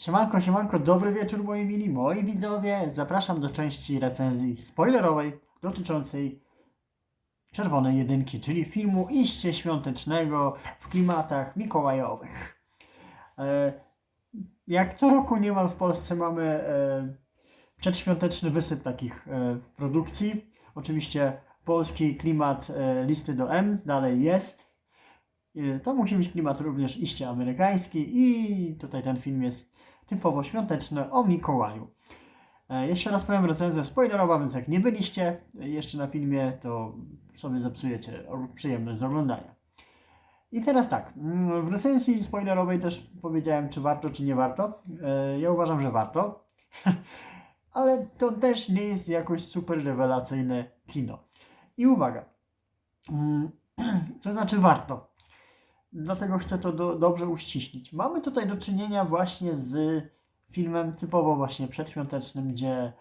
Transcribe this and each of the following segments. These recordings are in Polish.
Siemanko, siemanko, dobry wieczór moi mili, moi widzowie. Zapraszam do części recenzji spoilerowej dotyczącej Czerwonej Jedynki, czyli filmu iście świątecznego w klimatach mikołajowych. E, jak co roku niemal w Polsce mamy e, przedświąteczny wysyp takich e, produkcji. Oczywiście polski klimat listy do M dalej jest. E, To musi być klimat również iście amerykański i tutaj ten film jest typowo świąteczny o Mikołaju. E, Jeszcze raz powiem recenzja spoilerowa, więc jak nie byliście jeszcze na filmie, to sobie zepsujecie przyjemność z oglądania. I teraz tak, mm, w recenzji spoilerowej też powiedziałem, czy warto, czy nie warto. E, Ja uważam, że warto, ale to też nie jest jakoś super rewelacyjne kino. I uwaga, mm, co znaczy warto? Dlatego chcę to do, dobrze uściślić. Mamy tutaj do czynienia właśnie z filmem typowo właśnie przedświątecznym, gdzie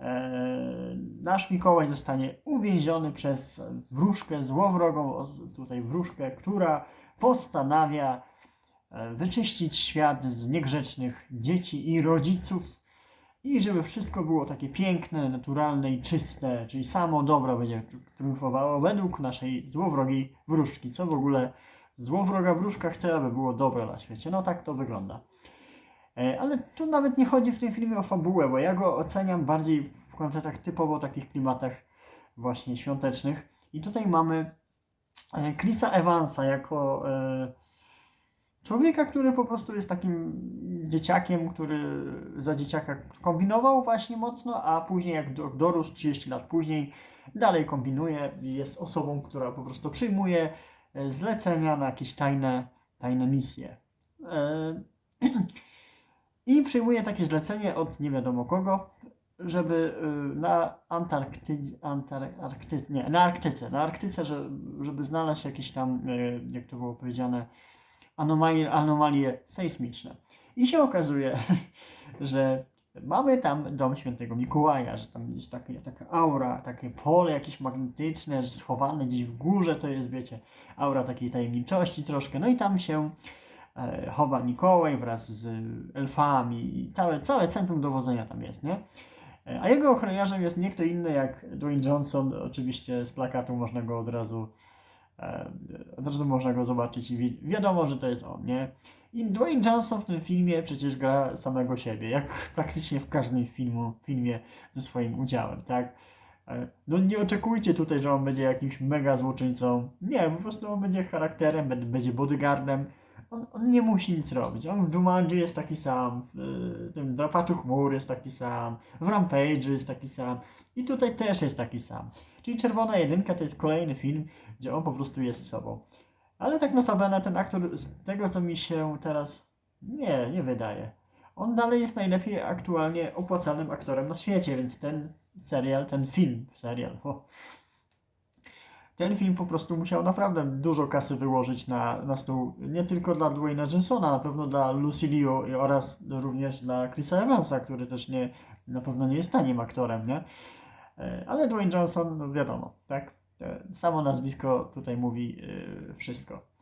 e, nasz Mikołaj zostanie uwięziony przez wróżkę, złowrogą tutaj wróżkę, która postanawia e, wyczyścić świat z niegrzecznych dzieci i rodziców i żeby wszystko było takie piękne, naturalne i czyste, czyli samo dobro będzie triumfowało według naszej złowrogiej wróżki, co w ogóle złowroga wróżka chce, aby było dobre na świecie. No tak to wygląda. E, Ale tu nawet nie chodzi w tym filmie o fabułę, bo ja go oceniam bardziej w konceptach typowo takich klimatach właśnie świątecznych. I tutaj mamy e, Chrisa Evansa jako e, człowieka, który po prostu jest takim dzieciakiem, który za dzieciaka kombinował właśnie mocno, a później jak do- dorósł 30 lat później, dalej kombinuje jest osobą, która po prostu przyjmuje zlecenia na jakieś tajne, tajne misje. E, I przyjmuje takie zlecenie od nie wiadomo kogo, żeby y, na Antarktydzie, Antarktyce, nie, na Arktyce, na Arktyce, że- żeby znaleźć jakieś tam, jak to było powiedziane, anomalie, anomalie sejsmiczne. I się okazuje, że mamy tam dom świętego Mikołaja, że tam jest takie, taka aura, takie pole jakieś magnetyczne, że schowane gdzieś w górze, to jest, wiecie, aura takiej tajemniczości troszkę. No i tam się e, chowa Mikołaj wraz z elfami i całe, całe centrum dowodzenia tam jest, nie? E, A jego ochroniarzem jest nie kto inny jak Dwayne Johnson, oczywiście z plakatu można go od razu od razu można go zobaczyć i wi- wiadomo, że to jest on, nie? I Dwayne Johnson w tym filmie przecież gra samego siebie, jak praktycznie w każdym filmu, filmie ze swoim udziałem, tak? E, No nie oczekujcie tutaj, że on będzie jakimś mega złoczyńcą. Nie, po prostu on będzie charakterem, będzie- bodyguardem. On, on nie musi nic robić. On w Jumanji jest taki sam, w tym Drapaczu Chmur jest taki sam, w Rampage jest taki sam i tutaj też jest taki sam. Czyli Czerwona Jedynka to jest kolejny film, gdzie on po prostu jest sobą. Ale tak notabene ten aktor, z tego co mi się teraz nie, nie wydaje. On dalej jest najlepiej aktualnie opłacanym aktorem na świecie, więc ten serial, ten film, serial, o, ten film po prostu musiał naprawdę dużo kasy wyłożyć na, na stół. Nie tylko dla Dwayna Johnsona, na pewno dla Lucy Liu oraz również dla Chrisa Evansa, który też nie, na pewno nie jest tanim aktorem, nie? E, Ale Dwayne Johnson, no wiadomo, tak? E, Samo nazwisko tutaj mówi e, wszystko.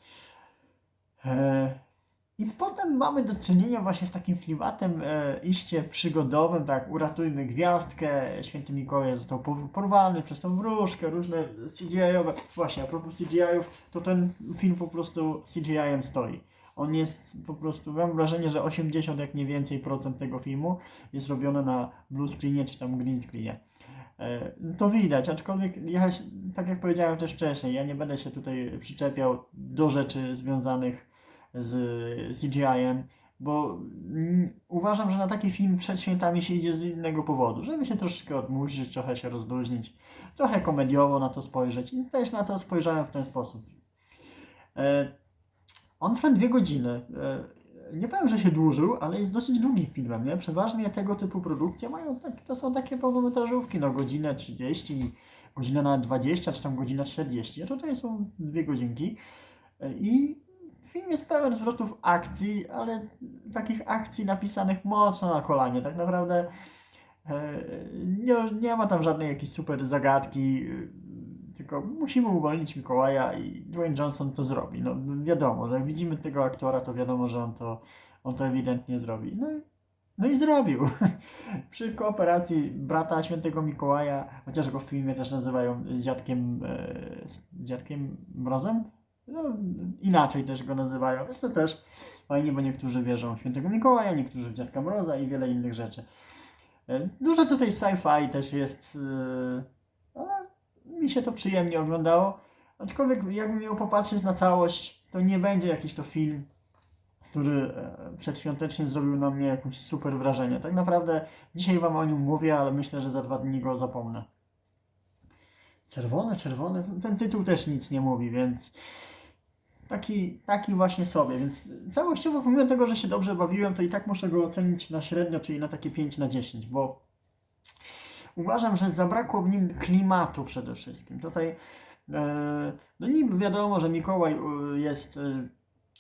I potem mamy do czynienia właśnie z takim klimatem iście przygodowym, tak, uratujmy gwiazdkę, święty Mikołaj został por- porwany przez tą wróżkę, różne CGI-owe, właśnie a propos CGI-ów, to ten film po prostu CGI-em stoi. On jest po prostu, mam wrażenie, że 80 jak nie więcej procent tego filmu jest robione na blue screenie czy tam green screenie. E, To widać, aczkolwiek ja, tak jak powiedziałem też wcześniej, ja nie będę się tutaj przyczepiał do rzeczy związanych z CGI-em, bo uważam, że na taki film przed świętami się idzie z innego powodu, żeby się troszeczkę odmurzyć, trochę się rozluźnić, trochę komediowo na to spojrzeć i też na to spojrzałem w ten sposób. E, on trwa dwie godziny. Nie powiem, że się dłużył, ale jest dosyć długim filmem, nie? Przeważnie tego typu produkcje mają, tak, to są takie pełnometrażówki, no godzinę 30, godzinę na 20, czy tam godzinę 40, a tutaj są dwie godzinki. I film jest pełen zwrotów akcji, ale takich akcji napisanych mocno na kolanie. Tak naprawdę e, nie, nie ma tam żadnej jakiejś super zagadki, tylko musimy uwolnić Mikołaja i Dwayne Johnson to zrobi. No wiadomo, że jak widzimy tego aktora, to wiadomo, że on to, on to ewidentnie zrobi. No i No i zrobił. Przy kooperacji brata świętego Mikołaja, chociaż go w filmie też nazywają z dziadkiem, e, z dziadkiem Mrozem. No, inaczej też go nazywają. Jest to też fajnie, bo niektórzy wierzą w świętego Mikołaja, niektórzy w dziadka Mroza i wiele innych rzeczy. E, Dużo tutaj sci-fi też jest, e, mi się to przyjemnie oglądało. Aczkolwiek jakbym miał popatrzeć na całość, to nie będzie jakiś to film, który e, przedświątecznie zrobił na mnie jakieś super wrażenie. Tak naprawdę dzisiaj Wam o nim mówię, ale myślę, że za dwa dni go zapomnę. Czerwone, czerwone, ten tytuł też nic nie mówi, więc taki, taki właśnie sobie. Więc całościowo, pomimo tego, że się dobrze bawiłem, to i tak muszę go ocenić na średnio, czyli na takie 5 na 10, bo uważam, że zabrakło w nim klimatu przede wszystkim. Tutaj, e, no niby wiadomo, że Mikołaj e, jest e,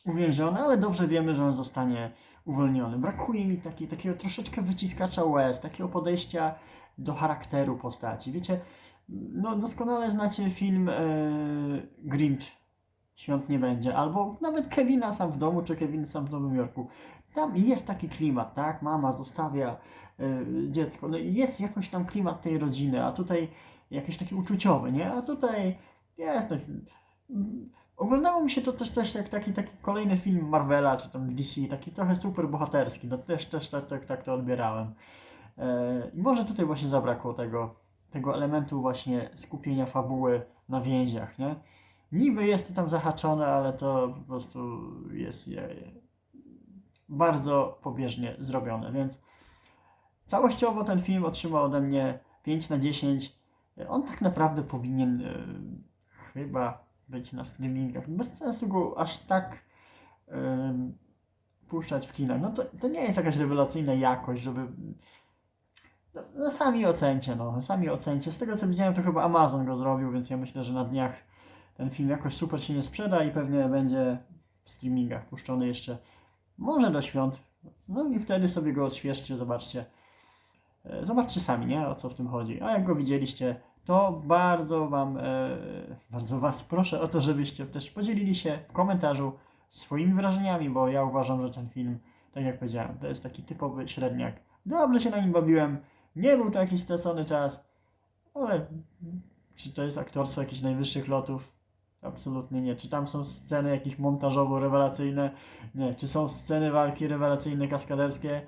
uwięziony, ale dobrze wiemy, że on zostanie uwolniony. Brakuje mi taki, takiego troszeczkę wyciskacza łez, takiego podejścia do charakteru postaci. Wiecie, no doskonale znacie film Grinch, Świąt nie będzie, albo nawet Kevina sam w domu, czy Kevin sam w Nowym Jorku. Tam jest taki klimat, tak? Mama zostawia y, dziecko. No jest jakoś tam klimat tej rodziny, a tutaj jakiś taki uczuciowy, nie? A tutaj jest mm, Oglądało mi się to też, też jak taki, taki kolejny film Marvela, czy tam DC, taki trochę super bohaterski. No też, też tak, tak, tak to odbierałem. E, I może tutaj właśnie zabrakło tego, tego elementu właśnie skupienia fabuły na więziach, nie? Niby jest to tam zahaczone, ale to po prostu jest je, bardzo pobieżnie zrobione, więc całościowo ten film otrzymał ode mnie 5 na 10. On tak naprawdę powinien e, chyba być na streamingach. Bez sensu go aż tak e, puszczać w kinach. No to, to nie jest jakaś rewelacyjna jakość, żeby... No, no sami ocencie, no. Sami ocencie. Z tego co widziałem, to chyba Amazon go zrobił, więc ja myślę, że na dniach ten film jakoś super się nie sprzeda i pewnie będzie w streamingach puszczony jeszcze może do świąt. No i wtedy sobie go odświeżcie, zobaczcie. E, Zobaczcie sami, nie? O co w tym chodzi. A jak go widzieliście, to bardzo Wam, e, bardzo Was proszę o to, żebyście też podzielili się w komentarzu swoimi wrażeniami, bo ja uważam, że ten film, tak jak powiedziałem, to jest taki typowy średniak. Dobrze się na nim bawiłem, nie był to jakiś stracony czas, ale czy to jest aktorstwo jakichś najwyższych lotów? Absolutnie nie. Czy tam są sceny jakieś montażowo-rewelacyjne? Nie. Czy są sceny walki rewelacyjne, kaskaderskie?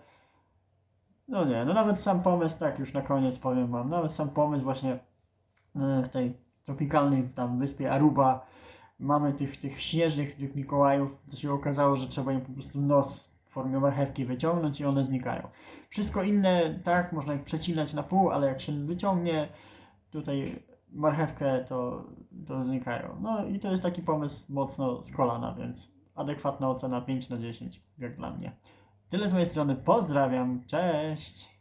No nie. No nawet sam pomysł, tak już na koniec powiem Wam, nawet sam pomysł właśnie e, w tej tropikalnej tam wyspie Aruba mamy tych, tych śnieżnych, tych Mikołajów, to się okazało, że trzeba im po prostu nos w formie marchewki wyciągnąć i one znikają. Wszystko inne, tak, można ich przecinać na pół, ale jak się wyciągnie tutaj marchewkę, to, to znikają. No i to jest taki pomysł mocno z kolana, więc adekwatna ocena 5 na 10, jak dla mnie. Tyle z mojej strony, pozdrawiam, cześć!